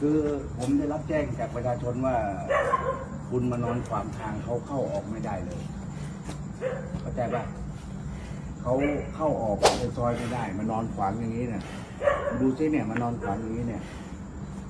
คือผมได้รับแจ้งจากประชาชนว่า คุณมานอนขวางทางเขาเข้าออกไม่ได้เลย เข้าใจปะเขาเข้าออกในซอยไม่ได้ มานอนขวางอย่างนี้เนี่ยดูซิเนี่ยมานอนขวางอย่างนี้เนี่ย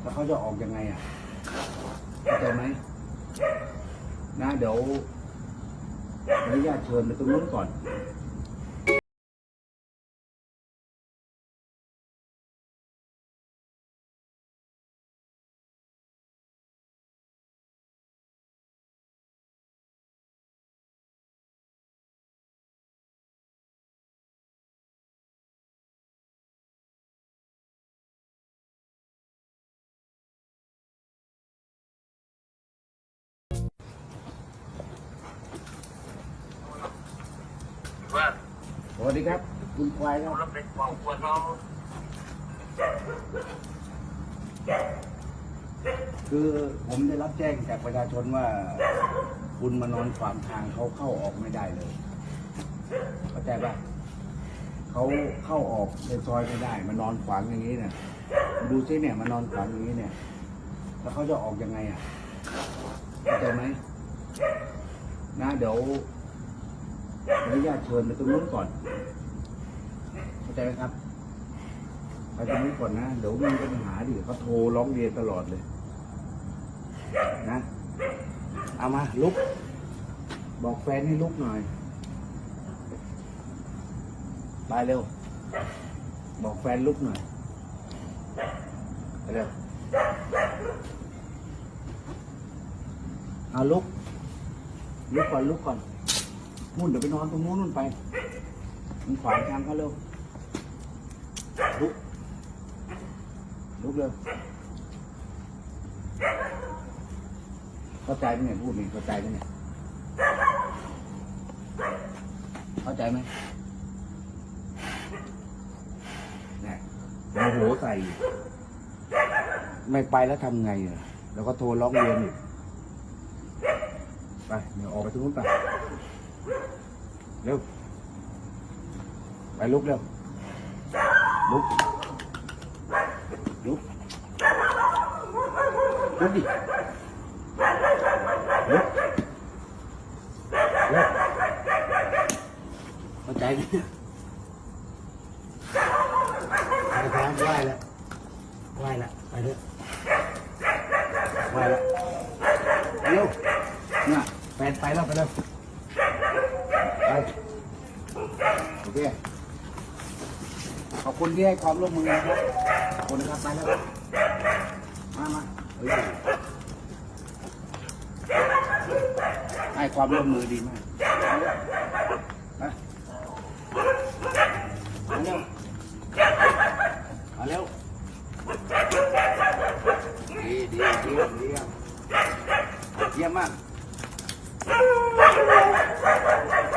แล้วเขาจะออกยังไงอะเข้าใจไหมนะเดี๋ยวอนุญาตเชิญไปตรงนู้นก่อน วัสดีครับ คุณควายครับเราเป็นความควรเราคือผมได้รับแจ้งจากประชาชนว่า คุณมานอนขวางทางเขาเข้าออกไม่ได้เลย เข้าใจปะเขาเข้าออกในซอยไม่ได้ มานอนขวางอย่างนี้เนี่ยดูซิเนี่ยมานอนขวางอย่างนี้เนี่ย แล้วเขาจะออกยังไงอะเข้าใจไหมนะเดี๋ยว ขออนุญาตเชิญไปตรงนู้นก่อนเข้าใจไหมครับไปตรงนี้ก่อนนะเดี๋ยวมีปัญหาดิเขาโทรร้องเรียนตลอดเลย นะเอามาลุก บอกแฟนให้ลุกหน่อย ไปเร็ว บอกแฟนลุกหน่อยไปเร็วเอาลุกลุกก่อนลุกก่อน มุ่นเดี๋ยวไปนอนตรงนู้นนู่นไป มันขวางทางเขาเร็ว ลุก ลุกเร็ว เข้าใจไหมเนี่ยพูดนี่เข้าใจไหมเนี่ย เข้าใจไหมเนี่ยโมโหใส่ ไม่ไปแล้วทำไงอะแล้วก็โทรร้องเรียนอีกไป เดี๋ยวออกไปตรงนู้นไป เร็ว ไปลุกเร็ว ลุก ลุก ลุกดิลุกลุกเข้าใจไหมไปทางไหวแล้วไหวแล้วไปเถอะไหวแล้วเร็วเนี่ยแฟนไปแล้วไปแล้ว โอเค ขอบคุณที่ให้ความร่วมมือนะครับขอบคุณนะครับไปแล้ว มามาเฮ้ยให้ความร่วมมือดีมากมามาเร็วมาเร็วดีดีเยี่ยมเยี่ยมเยี่ยมมาก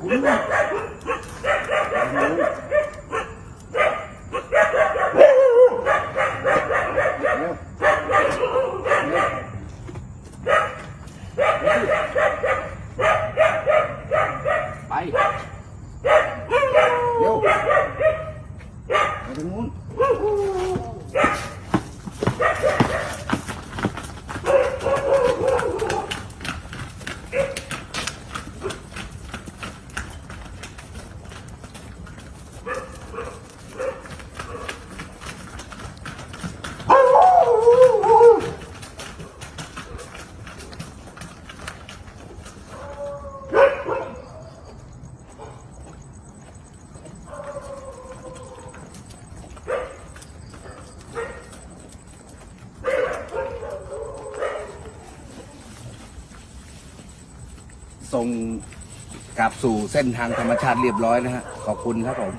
คุณน่ะโอ้โหเร็วเร็วไป เร็ว ไปทางนู้น ส่งกลับสู่เส้นทางธรรมชาติเรียบร้อยนะฮะขอบคุณครับผม